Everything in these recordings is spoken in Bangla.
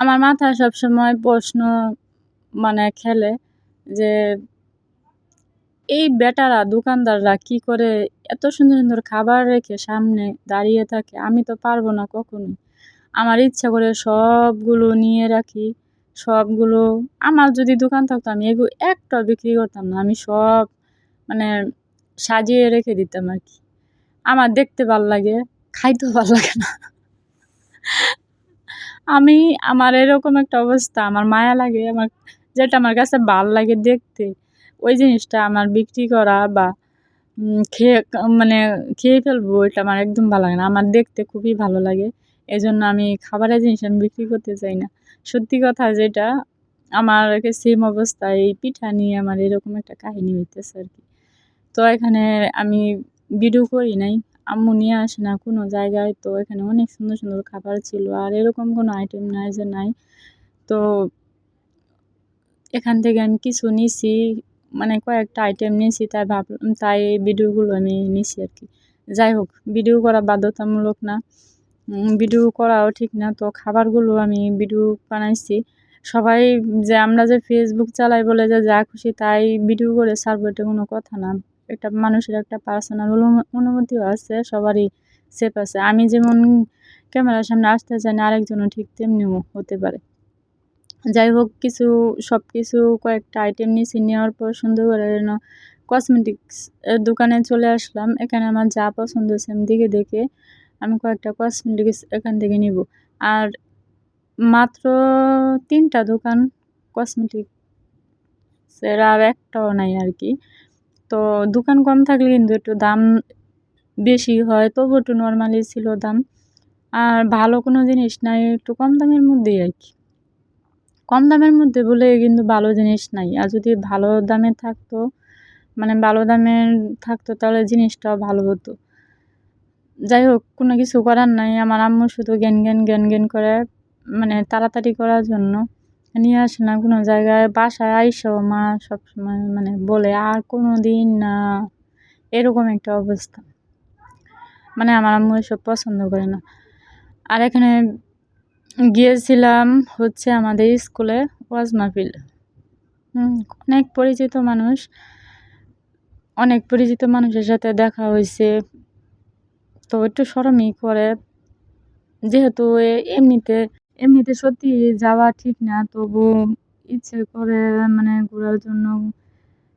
আমার মাথায় সবসময় প্রশ্ন মানে খেলে যে, এই বেটারা দোকানদাররা কি করে এত সুন্দর সুন্দর খাবার রেখে সামনে দাঁড়িয়ে থাকে? আমি তো পারব না কখনোই। আমার ইচ্ছা করে সবগুলো নিয়ে রাখি, সবগুলো। আমার যদি দোকান থাকতো, আমি এগুলো একটাও বিক্রি করতাম না। আমি সব মানে সাজিয়ে রেখে দিতাম আর কি। আমার দেখতে ভালো লাগে, খাইতেও ভালো লাগে না। আমি, আমার এরকম একটা অবস্থা, আমার মায়া লাগে, আমার, যেটা আমার কাছে ভালো লাগে দেখতে। ওই জিনিসটা আমার বিক্রি করা বা খেয়ে মানে খেয়ে ফেলব এটা আমার একদম ভালো লাগে না। আমার দেখতে খুবই ভালো লাগে। এই জন্য আমি খাবারের জিনিস আমি বিক্রি করতে চাই না। সত্যি কথা যেটা, আমার সেম অবস্থা, এই পিঠা নিয়ে আমার এরকম একটা কাহিনী হইতেছে আর কি। তো এখানে আমি ভিডিও করি নাই। আম্মু নিয়ে আসে না কোনো জায়গায়। তো এখানে অনেক সুন্দর সুন্দর খাবার ছিল আর এরকম কোনো আইটেম নাই যে নাই। তো এখান থেকে আমি কিছু নিছি মানে কয়েকটা আইটেম নিয়েছি তাই ভাবলাম তাই ভিডিওগুলো আমি নিছি আর কি যাই হোক ভিডিও করা বাধ্যতামূলক না। ভিডিও করাও ঠিক না। তো খাবারগুলো আমি ভিডিও বানাইছি। সবাই যে আমরা যে ফেসবুক চালাই বলে যে যা খুশি তাই ভিডিও করে ছাড়বো এটা কোনো কথা না। একটা মানুষের একটা পার্সোনাল অনুমতিও আছে, সবারই সেফ আছে। আমি যেমন ক্যামেরার সামনে আসতে চাই না, আরেকজনও ঠিক তেমনিও হতে পারে। যাই হোক, কিছু সব কিছু কয়েকটা আইটেম নিয়েছি নেওয়ার পর সুন্দর করে কসমেটিক্স দোকানে চলে আসলাম। এখানে আমার যা পছন্দ আমি দেখে দেখে আমি কয়েকটা কসমেটিক্স এখান থেকে নিব। আর মাত্র তিনটা দোকান কসমেটিক্সের আর একটাও নাই আর কি। তো দোকান কম থাকলে কিন্তু একটু দাম বেশি হয় তবু একটু নর্মালি ছিল দাম। আর ভালো কোনো জিনিস নাই, একটু কম দামের মধ্যেই আর কি। কম দামের মধ্যে বলে কিন্তু ভালো জিনিস নাই। আর যদি ভালো দামে থাকতো মানে ভালো দামের থাকতো, তাহলে জিনিসটাও ভালো হতো। যাই হোক, কোনো কিছু করার নাই। আমার আম্মু শুধু জ্ঞান জ্ঞান জ্ঞান জ্ঞান করে মানে তাড়াতাড়ি করার জন্য। নিয়ে আসে না, কোনো জায়গায় বাসায় আইসো, মা সবসময় মানে বলে, আর কোনো দিন না। এরকম একটা অবস্থা। মানে আমার আম্মু এসব পছন্দ করে না। আর এখানে গিয়েছিলাম হচ্ছে আমাদের স্কুলে ওয়াজ মাহফিল। অনেক পরিচিত মানুষ, অনেক পরিচিত মানুষের সাথে দেখা হয়েছে। তো একটু সরমই করে, যেহেতু এমনিতে এমনিতে সত্যি যাওয়া ঠিক না, তবু ইচ্ছে করে মানে ঘোরার জন্য,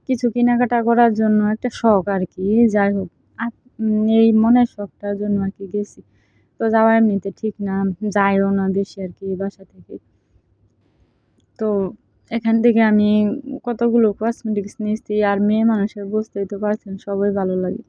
কিছু কেনাকাটা করার জন্য একটা শখ আর কি। যাই হোক এই মনের শখটার জন্য আর কি গেছি। তো যাওয়া এমনিতে ঠিক না, যাইও না বেশি আর কি বাসা থেকে। তো এখান থেকে আমি কতগুলো কসমেটিক্স নিয়েছি, আর মেয়ে মানুষের বুঝতেই তো পারছেন, সবই ভালো লাগে।